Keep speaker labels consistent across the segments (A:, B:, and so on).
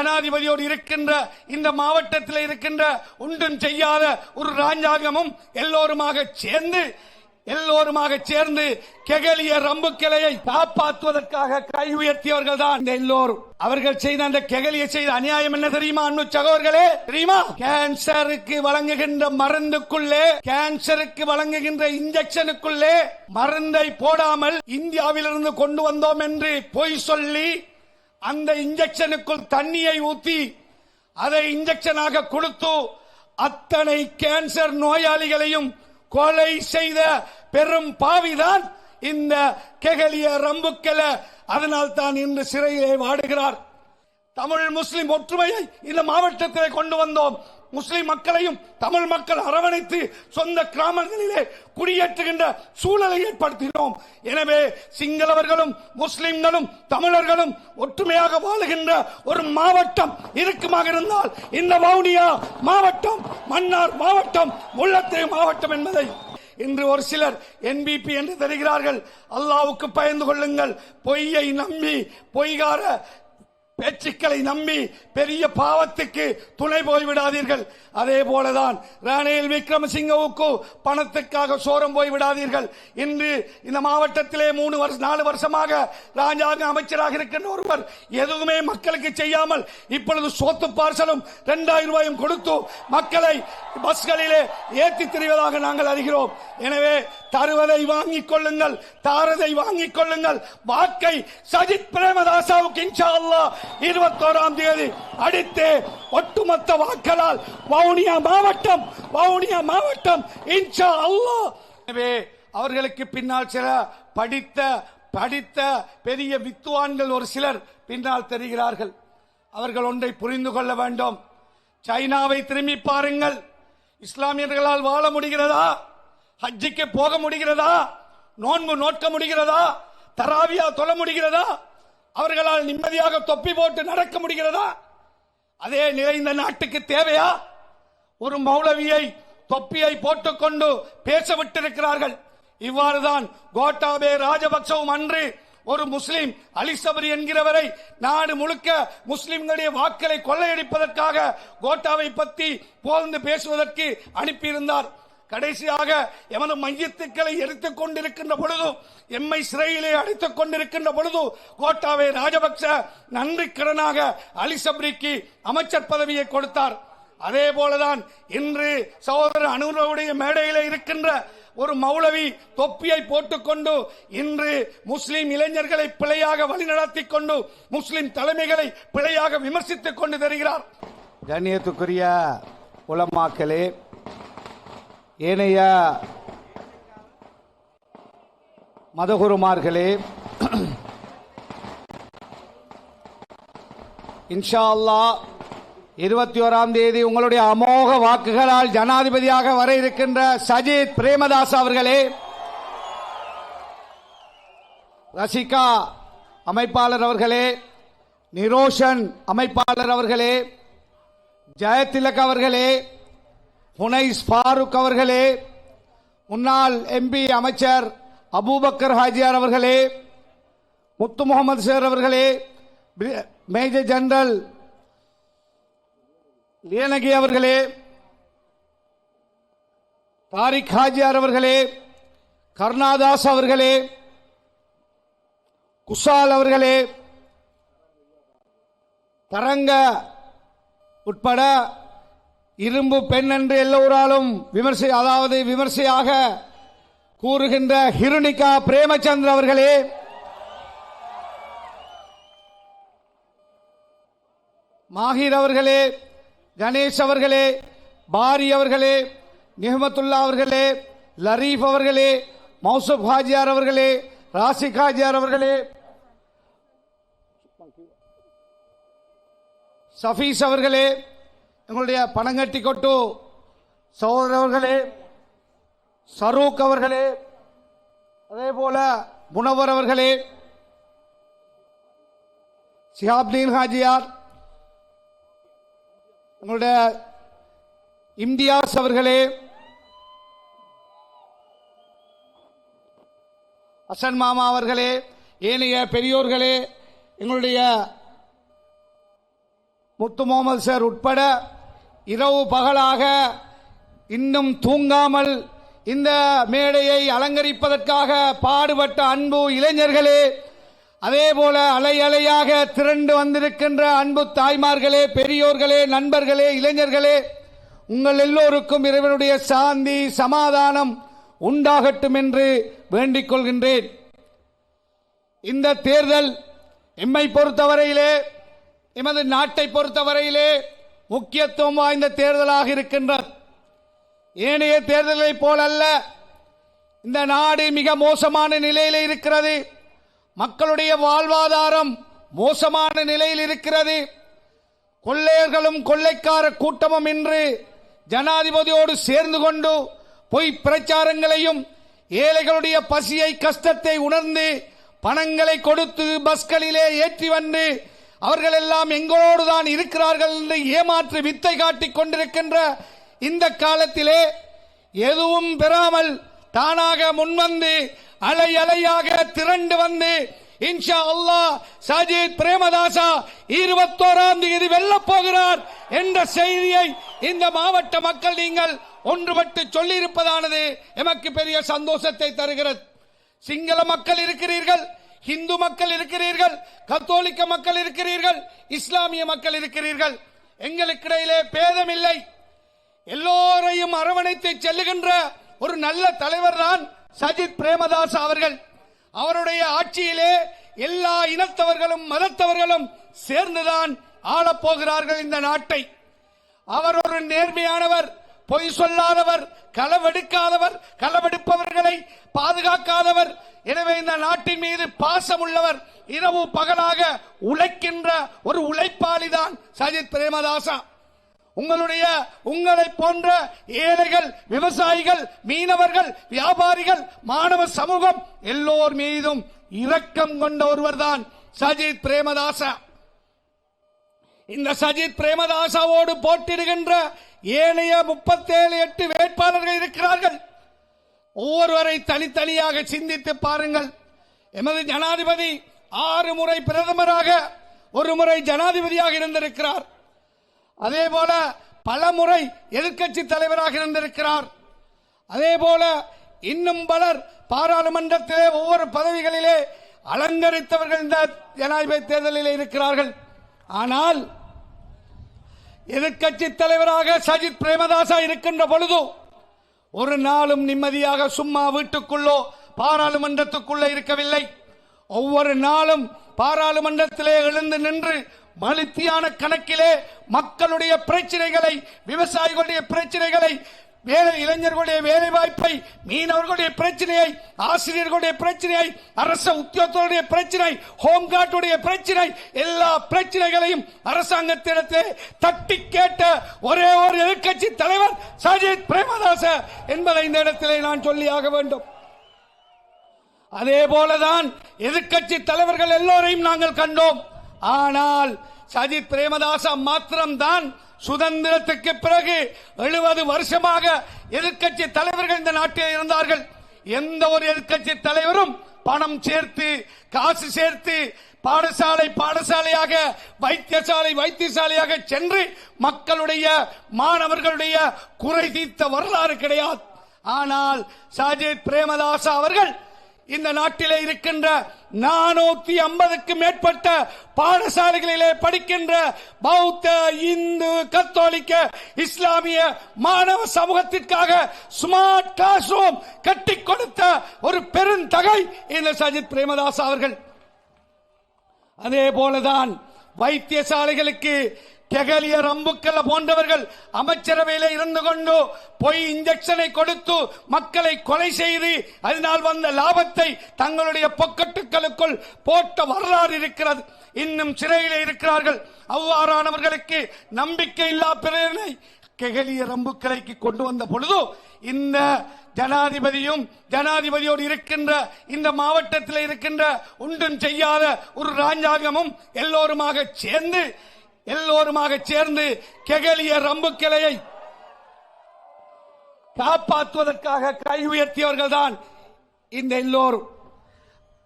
A: ஜனாதிபதியோடு இருக்கின்ற இந்த மாவட்டத்தில் இருக்கின்ற ஒன்றும் செய்யாத ஒரு ராஜாங்கமும் எல்லோருமாக சேர்ந்து எல்லோருமாக சேர்ந்து கெகலிய ரம்பு கிளையை காப்பாற்றுவதற்காக கை உயர்த்தியவர்கள் தான் இந்த எல்லோரும். அவர்கள் செய்த அந்த கெகலிய செய்த அநியாயம் என்ன தெரியுமா அண்ணு சகோதரர்களே? தெரியுமா? கேன்சருக்கு வழங்குகின்ற மருந்துக்குள்ளே கேன்சருக்கு வழங்குகின்ற இன்ஜெக்ஷனுக்குள்ளே மருந்தை போடாமல் இந்தியாவிலிருந்து கொண்டு வந்தோம் என்று பொய் சொல்லி அந்த இன்ஜெக்ஷனுக்குள் தண்ணியை ஊத்தி அதை இன்ஜெக்ஷனாக கொடுத்து அத்தனை கேன்சர் நோயாளிகளையும் கொலை செய்த பெரும் பாவிதான் இந்த கெகலிய ரம்புக்கல. அதனால் தான் இன்று சிறையிலே வாடுகிறார். தமிழ் முஸ்லிம் ஒற்றுமையை இந்த மாவட்டத்தில் கொண்டு வந்தோம். முஸ்லிம் மக்களையும் தமிழ் மக்கள் அரவணைத்து சொந்த கிராமங்களிலே குடியேற்றுகின்ற சூழலை ஏற்படுத்தினோம். எனவே சிங்களவர்களும் முஸ்லிம்களும் தமிழர்களும் ஒற்றுமையாக வாழுகின்ற ஒரு மாவட்டம் இருக்குமாக இருந்தால் இந்த வவுனியா மாவட்டம் மன்னார் மாவட்டம் முல்லத்தே மாவட்டம் என்பதை இன்று ஒரு சிலர் என்பிபி என்று தெரிகிறார்கள். அல்லாவுக்கு பயந்து கொள்ளுங்கள். பொய்யை நம்பி பொய்கார பேச்சுக்களை நம்பி பெரிய பாவத்துக்கு துணை போய்விடாதீர்கள். அதே போலதான் ரணில் விக்ரமசிங்கவுக்கு பணத்துக்காக சோரம் போய்விடாதீர்கள். இன்று இந்த மாவட்டத்திலே மூணு வருஷம் நாலு வருஷமாக ராஜாங்க அமைச்சராக இருக்கின்ற ஒருவர் எதுவுமே மக்களுக்கு செய்யாமல் இப்பொழுது சோத்து பார்சலும் இரண்டாயிரம் ரூபாயும் கொடுத்து மக்களை பஸ்களிலே ஏற்றி திரிவதாக நாங்கள் அறிகிறோம். எனவே தருவதை வாங்கிக் கொள்ளுங்கள் தாரதை வாங்கிக் கொள்ளுங்கள். வாக்கை சஜித் பிரேமதாசாவுக்கு இன்ஷா அல்லா இருபத்தோராம் தேதி அடித்து ஒட்டுமொத்த வாக்களால் வவுனியா மாவட்டம் வவுனியா மாவட்டம் இன்ஷா அல்லாஹ். எனவே அவர்களுக்கு பின்னால் சில படித்த படித்த பெரிய வித்துவான்கள் ஒரு சிலர் பின்னால் தெரிகிறார்கள். அவர்கள் ஒன்றை புரிந்து கொள்ள வேண்டும். சைனாவை திரும்பி பாருங்கள். இஸ்லாமியர்களால் வாழ முடிகிறதா? ஹஜ்ஜிக்கு போக முடிகிறதா? நோன்பு நோட்க முடிகிறதா? தராவியா தொழ முடிகிறதா? அவர்களால் நிம்மதியாக தொப்பி போட்டு நடக்க முடிகிறதா? அதே நிலை இந்த நாட்டுக்கு தேவையா? ஒரு மௌலவியை தொப்பியை போட்டுக்கொண்டு பேச விட்டிருக்கிறார்கள் இவ்வாறுதான் கோட்டாபே ராஜபக்சவும் அன்று ஒரு முஸ்லிம் அலிசபரி என்கிறவரை நாடு முழுக்க முஸ்லிம்களுடைய வாக்களை கொள்ளையடிப்பதற்காக கோட்டாவை பற்றி போர்ந்து பேசுவதற்கு அனுப்பியிருந்தார். கடைசியாக எமது மையத்துக்களை எடுத்துக் கொண்டிருக்கின்ற பொழுது எம்மை சிறையிலே அடைத்துக் கொண்டிருக்கின்ற பொழுது கோட்டாவே ராஜபக்ச நன்றி கடனாக அலி சப்ரிக்கு அமைச்சர் பதவியை கொடுத்தார். அதே போலதான் இன்று சகோதரர் அனுரவுடைய மேடையில் இருக்கின்ற ஒரு மௌலவி தொப்பியை போட்டுக்கொண்டு இன்று முஸ்லிம் இளைஞர்களை பிழையாக வழிநடத்தி கொண்டு முஸ்லிம் தலைமைகளை பிழையாக விமர்சித்துக் கொண்டு தருகிறார்.
B: கண்ணியத்துக்குரிய உலமாக்களே ஏனைய மதகுருமார்களே இன்ஷா அல்லாஹ் இருபத்தி ஓராம் தேதி உங்களுடைய அமோக வாக்குகளால் ஜனாதிபதியாக வர இருக்கின்ற சஜித் பிரேமதாஸ் அவர்களே ரசிகா அமைப்பாளர் அவர்களே நிரோஷன் அமைப்பாளர் அவர்களே ஜெயதிலக் அவர்களே ஹுனைஸ் ஃபாரூக் அவர்களே முன்னாள் எம்பி அமைச்சர் அபூபக்கர் ஹாஜியார் அவர்களே முத்து முகமது சேர் அவர்களே மேஜர் ஜெனரல் லியனகி அவர்களே தாரிக் ஹாஜியார் அவர்களே கருணாதாஸ் அவர்களே குஷால் அவர்களே தரங்க உட்பட இரும்பு பெண் என்று எல்லோராலும் விமர்சை அதாவது விமர்சையாக கூறுகின்ற ஹிருணிகா பிரேமச்சந்திர அவர்களே மாஹிர் அவர்களே கணேஷ் அவர்களே பாரி அவர்களே நிஹமத்துல்லா அவர்களே லரீஃப் அவர்களே மௌசப் ஹாஜியார் அவர்களே ராசிக் ஹாஜியார் அவர்களே சஃபீஸ் அவர்களே எங்களுடைய பணங்கட்டி கொட்டு சகோதரர் அவர்களே சரூக் அவர்களே அதே போல முனவர் அவர்களே சிஹாப்தீன் ஹாஜியார் எங்களுடைய இம்தியாஸ் அவர்களே அசன் மாமா அவர்களே ஏனைய பெரியோர்களே எங்களுடைய
A: முத்து முகமது சார் உட்பட இரவு பகலாக இன்னும் தூங்காமல் இந்த மேடையை அலங்கரிப்பதற்காக பாடுபட்ட அன்பு இளைஞர்களே அதே போல அலை அலையாக திரண்டு வந்திருக்கின்ற அன்பு தாய்மார்களே பெரியோர்களே நண்பர்களே இளைஞர்களே உங்கள் எல்லோருக்கும் இறைவனுடைய சாந்தி சமாதானம் உண்டாகட்டும் என்று வேண்டிக் கொள்கின்றேன். இந்த தேர்தல் எம்மை பொறுத்தவரையிலே எமது நாட்டை பொறுத்தவரையிலே முக்கியத்துவம் வாய்ந்த தேர்தலாக இருக்கின்றது ஏனைய தேர்தலைப் போல் அல்ல இந்த நாடு மிக மோசமான நிலையில் இருக்கிறது. மக்களுடைய வாழ்வாதாரம் மோசமான நிலையில் இருக்கிறது. கொள்ளையர்களும் கொள்ளைக்கார கூட்டமும் இன்று ஜனாதிபதியோடு சேர்ந்து கொண்டு பொய் பிரச்சாரங்களையும் ஏழைகளுடைய பசியை கஷ்டத்தை உணர்ந்து பணங்களை கொடுத்து பஸ்களிலே ஏற்றி வந்து அவர்கள் எல்லாம் எங்களோடு தான் இருக்கிறார்கள் என்று ஏமாற்று வித்தை காட்டிக் கொண்டிருக்கின்ற இந்த காலத்திலே எதுவும் பெறாமல் தானாக முன்வந்து அலை அலையாக திரண்டு வந்து இன்ஷா அல்லாஹ் சஜித் பிரேமதாசா இருபத்தோராம் தேதி வெல்லப் போகிறார் என்ற செய்தியை இந்த மாவட்ட மக்கள் நீங்கள் ஒன்றுபட்டு சொல்லியிருப்பதானது. எமக்கு பெரிய சந்தோஷத்தை தருகிறது. சிங்கள மக்கள் இருக்கிறீர்கள். இந்து மக்கள் இருக்கிறீர்கள் கத்தோலிக்க மக்கள் இருக்கிறீர்கள் இஸ்லாமிய மக்கள் இருக்கிறீர்கள். எங்களுக்கு இடையிலே பேதம் இல்லை எல்லோரையும் அரவணைத்து செல்லுகின்ற ஒரு நல்ல தலைவர் தான் சஜித் பிரேமதாஸ் அவர்கள். அவருடைய ஆட்சியிலே எல்லா இனத்தவர்களும் மதத்தவர்களும் சேர்ந்துதான் ஆளப்போகிறார்கள் இந்த நாட்டை. அவர் ஒரு நேர்மையானவர். பொய் சொல்லாதவர் களவெடுக்காதவர் களவெடுப்பவர்களை பாதுகாக்காதவர். எனவே இந்த நாட்டின் மீது பாசம் உள்ளவர் இரவு பகலாக உழைக்கின்ற ஒரு உழைப்பாளிதான் சஜித் பிரேமதாசா. உங்களுடைய உங்களை போன்ற ஏழைகள் விவசாயிகள் மீனவர்கள் வியாபாரிகள் மாணவ சமூகம் எல்லோர் மீதும் இரக்கம் கொண்ட ஒருவர்தான் சஜித் பிரேமதாசா. இந்த சஜித் பிரேமதாசாவோடு போட்டிடுகின்ற ஏனைய முப்பத்தேழு எட்டு வேட்பாளர்கள் இருக்கிறார்கள். ஒவ்வொருவரை தனித்தனியாக சிந்தித்து பாருங்கள். எமது ஜனாதிபதி ஆறு முறை பிரதமராக ஒரு முறை ஜனாதிபதியாக இருந்திருக்கிறார். அதே போல பல முறை எதிர்க்கட்சி தலைவராக இருந்திருக்கிறார். அதே போல இன்னும் பலர் பாராளுமன்றத்திலே ஒவ்வொரு பதவிகளிலே அலங்கரித்தவர்கள் இந்த ஜனாதிபதி தேர்தலில் இருக்கிறார்கள். ஆனால் எதிர்க்கட்சி தலைவராக சஜித் பிரேமதாசா இருக்கின்ற பொழுதும் ஒரு நாளும் நிம்மதியாக சும்மா வீட்டுக்குள்ளோ பாராளுமன்றத்துக்குள்ளே இருக்கவில்லை. ஒவ்வொரு நாளும் பாராளுமன்றத்திலே எழுந்து நின்று மலித்தியான கணக்கிலே மக்களுடைய பிரச்சனைகளை விவசாயிகளுடைய பிரச்சனைகளை வேலை இளைஞர்களுடைய வேலை வாய்ப்பை மீனவர்களுடைய பிரச்சனையை ஆசிரியர்களுடைய பிரச்சனையை அரச உத்தியோகத்தருடைய பிரச்சனை ஹோம்கார்டுடைய பிரச்சனை எல்லா பிரச்சனைகளையும் அரசாங்கத்திடத்தை தட்டி கேட்ட ஒரே ஒரு எதிர்க்கட்சி தலைவர் சஜித் பிரேமதாச என்பதை இந்த இடத்திலே நான் சொல்லியாக வேண்டும். அதே போலதான் எதிர்க்கட்சி தலைவர்கள் எல்லோரையும் நாங்கள் கண்டோம். ஆனால் சஜித் பிரேமதாசா மாத்திரம்தான் சுதந்திரத்துக்கு பிறகு எழுபது வருஷமாக எதிர்கட்சி தலைவர்கள் இந்த நாட்டில் இருந்தார்கள். எந்த ஒரு எதிர்கட்சி தலைவரும் பணம் சேர்த்து காசு சேர்த்து பாடசாலை பாடசாலையாக வைத்தியசாலை வைத்தியசாலையாக சென்று மக்களுடைய மாணவர்களுடைய குறை தீர்த்த வரலாறு கிடையாது. ஆனால் சஜித் பிரேமதாசா அவர்கள் இந்த நாட்டிலே இருக்கின்ற நானூத்தி ஐம்பதுக்கு மேற்பட்ட பாடசாலைகளிலே படிக்கின்ற பௌத்த இந்து கத்தோலிக்க இஸ்லாமிய மாணவ சமூகத்திற்காக ஸ்மார்ட் கிளாஸ் ரூம் கட்டி கொடுத்த ஒரு பெருந்தகை இந்த சஜித் பிரேமதாஸ் அவர்கள். அதே போலதான் வைத்தியசாலைகளுக்கு கெகலிய அம்புக்கல்ல போன்றவர்கள் அமைச்சரவையில் இருந்து கொண்டு பொய் இன்ஜெக்ஷனை கொடுத்து மக்களை கொலை செய்து அதனால் வந்த லாபத்தை தங்களுடைய பொக்கட்டுகளுக்குள் போட்ட வரலாறு இருக்கிறது. இன்னும் சிறையில் இருக்கிறார்கள். அவ்வாறானவர்களுக்கு நம்பிக்கை இல்லா பிரேரணை கெகலிய ரம்புக்கலைக்கு கொண்டு வந்த பொழுது இந்த ஜனாதிபதியும் ஜனாதிபதியோடு இருக்கின்ற இந்த மாவட்டத்தில் இருக்கின்ற ஒன்றும் செய்யாத ஒரு ராஜாங்கமும் எல்லோருமாக சேர்ந்து எல்லோருமாக சேர்ந்து கெகலிய ரம்பு கிளையை காப்பாற்றுவதற்காக கை உயர்த்தியவர்கள் தான் இந்த எல்லோரும்.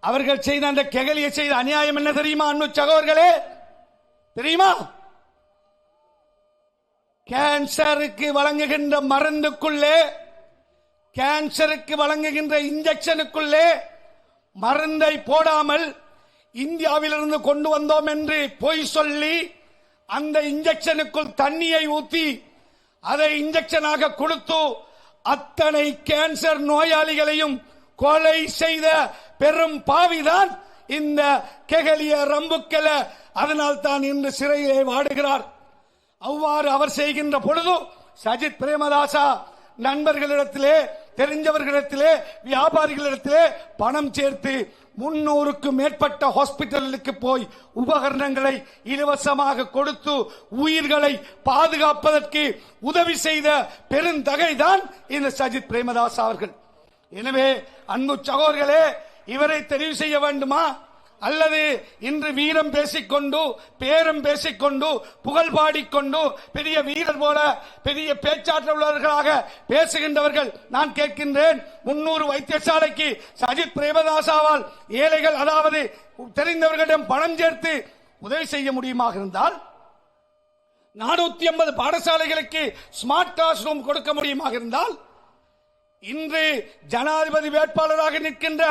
A: அவர்கள் செய்த அந்த கெகலியை செய்த அநியாயம் என்ன தெரியுமா அன்பு சகோதர்களே தெரியுமா? கேன்சருக்கு வழங்குகின்ற மருந்துக்குள்ளே கேன்சருக்கு வழங்குகின்ற இன்ஜெக்ஷனுக்குள்ளே மருந்தை போடாமல் இந்தியாவிலிருந்து கொண்டு வந்தோம் என்று பொய் சொல்லி அந்த இன்ஜெக்ஷனுக்குள் தண்ணியை ஊத்தி அதை இன்ஜெக்ஷனாக கொடுத்து அத்தனை கேன்சர் நோயாளிகளையும் கொலை செய்த பெரும் பாவிதான் இந்த கெகலிய ரம்புக்கல. அதனால் தான் இன்று சிறையிலே வாடுகிறார். அவ்வாறு அவர் செய்கின்ற பொழுது சஜித் பிரேமதாசா நண்பர்களிடத்திலே தெரிஞ்சவர்களிடத்திலே வியாபாரிகளிடத்திலே பணம் சேர்த்து முன்னூறுக்கு மேற்பட்ட ஹாஸ்பிட்டலுக்கு போய் உபகரணங்களை இலவசமாக கொடுத்து உயிர்களை பாதுகாப்பதற்கு உதவி செய்த பெருந்தகைதான் இந்த சஜித் பிரேமதாஸ் அவர்கள். எனவே அன்பு சகோதரர்களே இவரை தெரிவு செய்ய வேண்டுமா? அல்லது இன்று வீரம் பேசிக்கொண்டு பேரம் பேசிக்கொண்டு புகழ் பாடிக்கொண்டு பெரிய வீரர் போல பெரிய பேச்சாற்றல் உள்ளவர்களாக பேசுகின்றவர்கள் நான் கேட்கின்றேன். முன்னூறு வைத்தியசாலைக்கு சஜித் பிரேமதாசாவால் ஏழைகள் அதாவது தெரிந்தவர்களிடம் பணம் சேர்த்து உதவி செய்ய முடியுமாக இருந்தால் நானூத்தி ஐம்பது பாடசாலைகளுக்கு ஸ்மார்ட் கிளாஸ் ரூம் கொடுக்க முடியுமாக இருந்தால் இன்று ஜனாதிபதி வேட்பாளராக நிற்கின்ற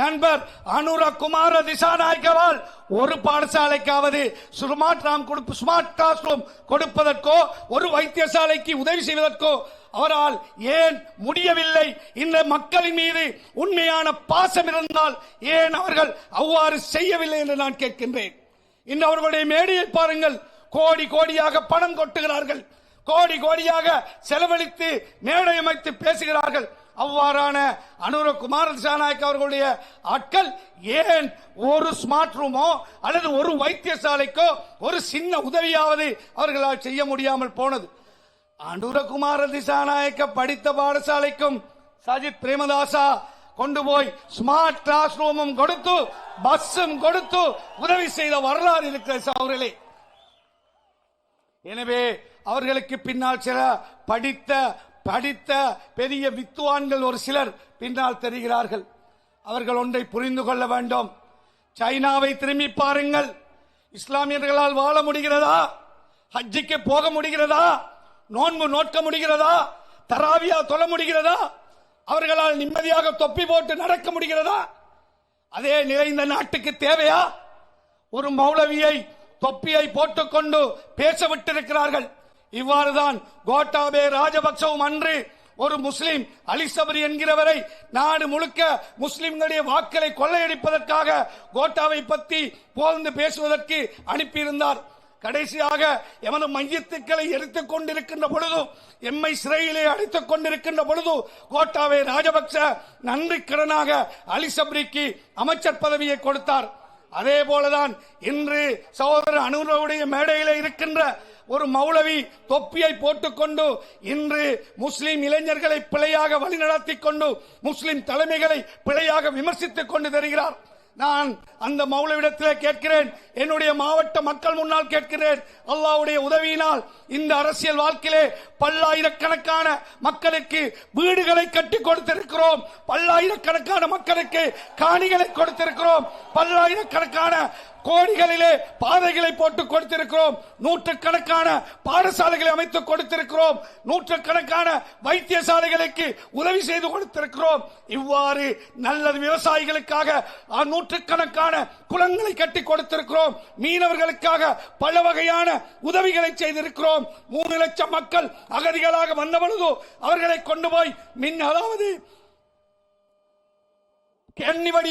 A: நண்பர் அனுரகுமார திசா திசாநாயக்கவால் ஒரு பாடசாலைக்காவது ஸ்மார்ட் ராம் கொடுப்பு ஸ்மார்ட் கிளாஸ் ரூம் கொடுப்பதற்கோ ஒரு வைத்தியசாலைக்கு உதவி செய்வதற்கோ அவரால் ஏன் முடியவில்லை? இந்த மக்களின் மீது உண்மையான பாசம் இருந்தால் ஏன் அவர்கள் அவ்வாறு செய்யவில்லை என்று நான் கேட்கின்றேன். இன்று அவர்களுடைய மேடையை பாருங்கள் கோடி கோடியாக பணம் கொட்டுகிறார்கள். கோடி கோடியாக செலவழித்து மேடை அமைத்து பேசுகிறார்கள். அவ்வாறான அனுர குமார திசாநாயக் அவர்களுடைய ஆட்கள் ஏன் ஒரு ஸ்மார்ட் ரூமோ அல்லது ஒரு வைத்தியசாலைக்கோ ஒரு சின்ன உதவியாவது அவர்களால் செய்ய முடியாமல் போனது? அனுரகுமார திசாநாயக்க படித்த பாடசாலைக்கும் சஜித் பிரேமதாசா கொண்டு போய் ஸ்மார்ட் கிளாஸ் ரூமும் கொடுத்து பஸ்ஸும் கொடுத்து உதவி செய்த வரலாறு இருக்கிற சௌரலே எனவே அவர்களுக்கு பின்னால் சில படித்த படித்த பெரிய வித்துவான்கள் ஒரு சிலர் பின்னால் தெரிகிறார்கள். அவர்கள் ஒன்றை புரிந்து கொள்ள வேண்டும். சைனாவை திரும்பி பாருங்கள். இஸ்லாமியர்களால் வாழ முடிகிறதா? ஹஜ்ஜிக்கு போக முடிகிறதா? நோன்பு நோட்க முடிகிறதா? தராவியா தொழ முடிகிறதா? அவர்களால் நிம்மதியாக தொப்பி போட்டு நடக்க முடிகிறதா? அதே நிலை இந்த நாட்டுக்கு தேவையா? ஒரு மௌலவியை தொப்பியை போட்டுக்கொண்டு பேச விட்டிருக்கிறார்கள். இவ்வாறுதான் கோட்டாபே ராஜபக்சவும் அன்று ஒரு முஸ்லிம் அலிசபரி என்கிறவரை நாடு முழுக்க முஸ்லிம்களுடைய வாக்களை கொள்ளையடிப்பதற்காக கோட்டாவை பற்றி போர்ந்து பேசுவதற்கு அனுப்பியிருந்தார். கடைசியாக எமது மையத்துக்களை எரித்துக் கொண்டிருக்கின்ற பொழுது எம்மை சிறையிலே அடித்துக் கொண்டிருக்கின்ற பொழுது கோட்டாவே ராஜபக்ச நன்றி கடனாக அலிசப்ரிக்கு அமைச்சர் பதவியை கொடுத்தார். அதே போலதான் இன்று சகோதரர் அனுரவுடைய மேடையிலே இருக்கின்ற ஒரு மௌலவி தொப்பியை போட்டுக்கொண்டு இன்று முஸ்லிம் இளைஞர்களை பிழையாக வழிநடத்தி கொண்டு முஸ்லிம் தலைமைகளை பிழையாக விமர்சித்துக் கொண்டு தருகிறார். நான் அந்த மௌலவிடத்திலே கேட்கிறேன் என்னுடைய மாவட்ட மக்கள் முன்னால் கேட்கிறேன் அல்லாவுடைய உதவியினால் இந்த அரசியல் வாழ்க்கையிலே பல்லாயிரக்கணக்கான மக்களுக்கு வீடுகளை கட்டி கொடுத்திருக்கிறோம் பல்லாயிரக்கணக்கான மக்களுக்கு காணிகளை கொடுத்திருக்கிறோம் பல்லாயிரக்கணக்கான கோடிகளிலே பாதைகளை போட்டு கொடுத்திருக்கிறோம். நூற்றுக்கணக்கான பாடசாலைகளை அமைத்து கொடுத்திருக்கிறோம். நூற்றுக்கணக்கான வைத்தியசாலைகளுக்கு உதவி செய்து கொடுத்திருக்கிறோம். இவ்வாறு நல்லது விவசாயிகளுக்காக நூற்றுக்கணக்கான குளங்களை கட்டி கொடுத்திருக்கிறோம். மீனவர்களுக்காக பல வகையான உதவிகளை செய்திருக்கிறோம். மூணு லட்சம் மக்கள் அகதிகளாக வந்த பொழுது அவர்களை கொண்டு போய் மின் அதாவது கண்ணிவடி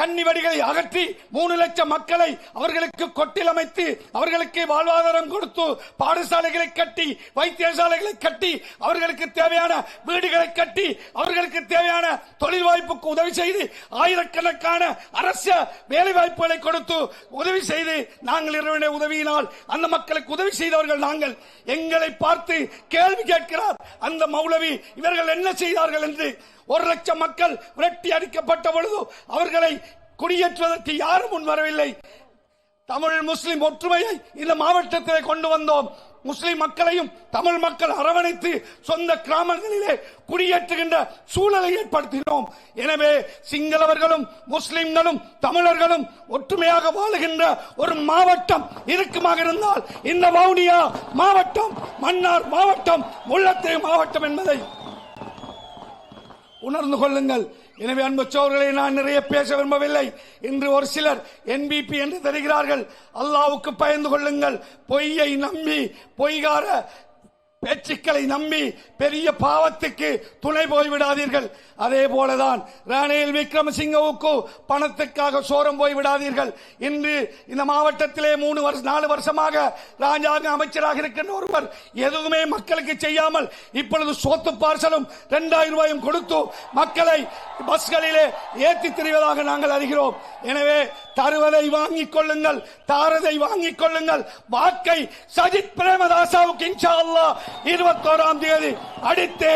A: கண்ணிவடிகளை அகற்றி மூணு லட்சம் மக்களை அவர்களுக்கு கொட்டில் அமைத்து அவர்களுக்கு வாழ்வாதாரம் கொடுத்து பாடசாலைகளை கட்டி வைத்தியசாலைகளை கட்டி அவர்களுக்கு தேவையான வீடுகளை கட்டி அவர்களுக்கு தேவையான தொழில் வாய்ப்புக்கு உதவி செய்து ஆயிரக்கணக்கான அரசு வேலை வாய்ப்புகளை கொடுத்து உதவி செய்து நாங்கள் இறைவனுடைய உதவியினால் அந்த மக்களுக்கு உதவி செய்தவர்கள் நாங்கள். எங்களை பார்த்து கேள்வி கேட்கிறார். அந்த மௌலவி இவர்கள் என்ன செய்தார்கள் என்று ஒரு லட்சம் மக்கள் விரட்டி அடிக்கப்பட்ட பொழுது அவர்களை குடியேற்றுவதற்கு யாரும் முன் வரவில்லை. தமிழ் முஸ்லிம் ஒற்றுமையை இந்த மாவட்டத்தில் கொண்டு வந்தோம். முஸ்லிம் மக்களையும் தமிழ் மக்கள் அரவணைத்து சொந்த கிராமங்களிலே குடியேற்றுகின்ற சூழலை ஏற்படுத்தினோம். எனவே சிங்களவர்களும் முஸ்லிம்களும் தமிழர்களும் ஒற்றுமையாக வாழுகின்ற ஒரு மாவட்டம் இருக்குமாக இருந்தால் இந்த வவுனியா மாவட்டம் மன்னார் மாவட்டம் முல்லத்தீவு மாவட்டம் என்பதை உணர்ந்து கொள்ளுங்கள். எனவே அன்பு நான் நிறைய பேச விரும்பவில்லை. இன்று ஒரு சிலர் என்பிபி என்று தெரிகிறார்கள். அல்லாவுக்கு பயந்து கொள்ளுங்கள். பொய்யை நம்பி பொய்கார பேச்சுக்களை நம்பி பெரிய பாவத்துக்கு துணை போய்விடாதீர்கள். அதே போலதான் ரணில் விக்ரமசிங்கவுக்கு பணத்துக்காக சோரம் போய் விடாதீர்கள் இன்று இந்த மாவட்டத்திலே மூணு வருஷம் நாலு வருஷமாக ராஜாங்க அமைச்சராக இருக்கின்ற ஒருவர் எதுவுமே மக்களுக்கு செய்யாமல் இப்பொழுது சோத்து பார்சலும் இரண்டாயிரம் ரூபாயும் கொடுத்து மக்களை பஸ்களிலே ஏற்றி திரிவதாக நாங்கள் அறிகிறோம். எனவே தருவதை வாங்கிக் கொள்ளுங்கள் தாரதை வாங்கிக் கொள்ளுங்கள். வாக்கை சஜித் பிரேமதாசாவுக்கு இன்ஷா அல்லாஹ் இருபத்தோராம் தேதி அடித்து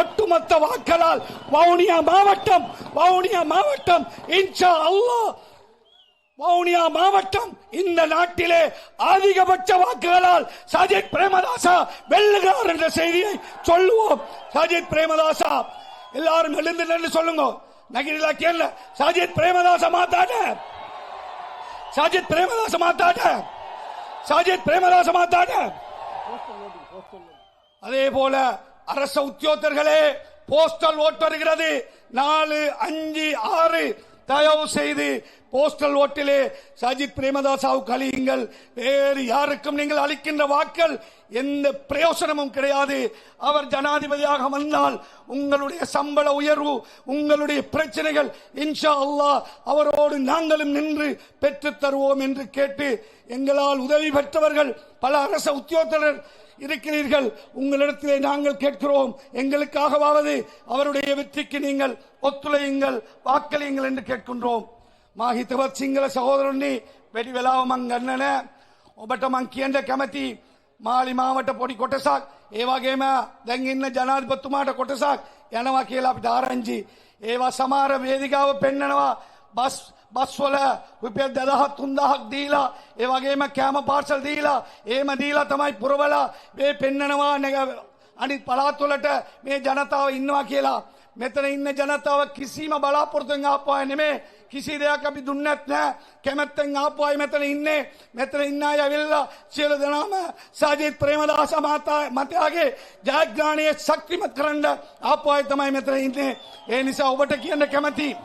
A: ஒட்டுமொத்த வாக்களால் வவுனியா மாவட்டம் வவுனியா மாவட்டம் இன்ஷா அல்லா வவுனியா மாவட்டம் இந்த நாட்டிலே அதிகபட்ச வாக்குகளால் சஜித் பிரேமதாசா வெல்லுகிறார் என்ற செய்தியை சொல்லுவோம். சஜித் பிரேமதாசா எல்லாரும் எழுந்து நின்று சொல்லுங்க. நகிரிலா கேள்ல சஜித் பிரேமதாசா மாத்தாட சஜித் பிரேமதாச மாத்தாட்ட. சஜித் பிரேமதாச மாத்தாட்ட. அதே போல அரச உத்தியோகத்தர்களே போஸ்டல் ஓட்டு வருகிறது. நாலு அஞ்சு ஆறு தயவு செய்து போஸ்டல் ஓட்டிலே சஜித் பிரேமதாசாவுக்கு அழியுங்கள் வேறு யாருக்கும் நீங்கள் அளிக்கின்ற வாக்கள் எந்த பிரயோசனமும் கிடையாது. அவர் ஜனாதிபதியாக வந்தால் உங்களுடைய சம்பள உயர்வு உங்களுடைய பிரச்சனைகள் இன்ஷா அல்லாஹ் அவரோடு நாங்களும் நின்று பெற்றுத் தருவோம் என்று கேட்டு எங்களால் உதவி பெற்றவர்கள் பல அரச உத்தியோகத்தர் இருக்கிறீர்கள் உங்களிடத்திலே நாங்கள் கேட்கிறோம் எங்களுக்காகவாவது அவருடைய வெற்றிக்கு நீங்கள் ஒத்துழையுங்கள் வாக்களியுங்கள் என்று கேட்கின்றோம் ಮಾಹಿತವತ್ ಸಿಂಗಲ ಸಹೋದರನಿ ಬೆಡಿ ವೆಲಾವ ಮಂಗಣ್ಣನ ಒಬ್ಬಟ ಮಂಕಿಯಂಡ ಕಮತಿ ಮಾಳಿ ಮಾವಟ ಪೊಡಿ ಕೊಟ್ಟ ಸಾಕ್ ಏವಾಗೇಮ ದಂಗಿನ್ನ ಜನಾಧಿಪತ್ತು ಮಾಟ ಕೊಟ್ಟ ಸಾಕ್ ಎನವ ಕೇಲಾಪಿಟ ಆರಂಜಿ ಏವ ಸಮಾರ ವೇದಿಕಾವ ಪೆಣ್ಣನವ ಬಸ್ බස්වල රුපියල් දදහත් තුන්දහක් දීලා ඒ වගේම කෑම පාර්සල් දීලා ඒම දීලා තමයි පුරවලා මේ පෙන්නනවා නැග අනිත් පළාත්වලට මේ ජනතාව ඉන්නවා කියලා. මෙතන ඉන්න ජනතාව කිසිම බලාපොරොත්තුවෙන් ආපු අය නෙමේ. කිසි දෙයක් අපි දුන්නත් නෑ කැමැත්තෙන් ආපු අය මෙතන ඉන්නේ. මෙතන ඉන්න අය ඇවිල්ලා සියලු දෙනාම සජිත් ප්‍රේමදාස මහතා මතයාගේ ජයග්‍රහණය ශක්තිමත් කරන්න ආපු අය තමයි මෙතන ඉන්නේ. ඒ නිසා ඔබට කියන්න කැමතියි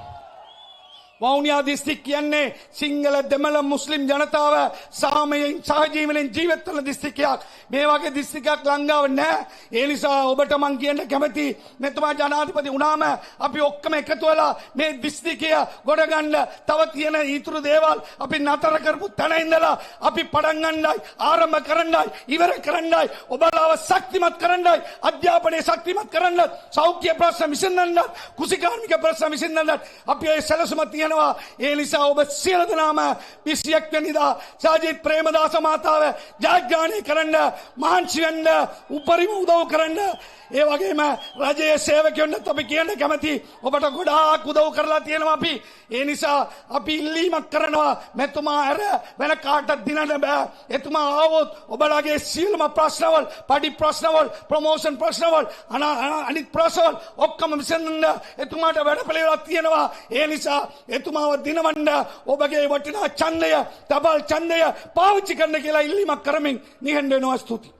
A: වෞනියා දිස්ත්‍රික් කියන්නේ සිංහල දෙමළ මුස්ලිම් ජනතාව සාමයෙන් සහජීවනෙන් ජීවත්වන දිස්ත්‍රිකයක් මේ වගේ දිස්ත්‍රිකයක් ලංඟාව නෑ. ඒ නිසා ඔබට මං කියන්න කැමති මෙතුමා ජනාධිපති වුණාම අපි ඔක්කම එකතු වෙලා මේ දිස්ත්‍රිකය ගොඩගන්න තව තියෙන ඊතුරු දේවල් අපි නතර කරපු තැන ඉඳලා අපි පටන් ගන්නයි ආරම්භ කරන්නයි ඉවර කරන්නයි ඔබලාව ශක්තිමත් කරන්නයි අධ්‍යාපනය ශක්තිමත් කරන්න සෞඛ්‍ය ප්‍රශ්න විසඳන්නත් කුසිකාර්මික ප්‍රශ්න විසඳන්නත් අපි ඒ සැලසුම තියෙනවා ඒ නිසා ඔබ සියලු දෙනාම 21 වෙනිදා සාජිත් ප්‍රේමදාස මාතාව ජයග්‍රහණය කරන්න මහන්සි වෙන්න උපරිම උදව් කරන්න. ඒ වගේම රජයේ සේවකයන්ට අපි කියන්න කැමති ඔබට ගොඩාක් උදව් කරලා තියෙනවා අපි. ඒ නිසා අපි ඉල්ලීමක් කරනවා මෙතුමා ඇර වෙන කාටත් දිනන්න බෑ. එතුමා ආවොත් ඔබලාගේ සියලුම ප්‍රශ්නවල් පඩි ප්‍රශ්නවල් ප්‍රමෝෂන් ප්‍රශ්නවල් අනා අනා- අනිත් ප්‍රශ්නවල් ඔක්කොම විසඳන්න එතුමාට වැඩ පිළිවෙලක් තියෙනවා. ඒ නිසා එතුමාව දිනවන්න ඔබගේ වටිනා ඡන්දය තබල් ඡන්දය පාවිච්චි කරන්න කියලා ඉල්ලීමක් කරමින් නිහඬ වෙනවා ස්තුතියි.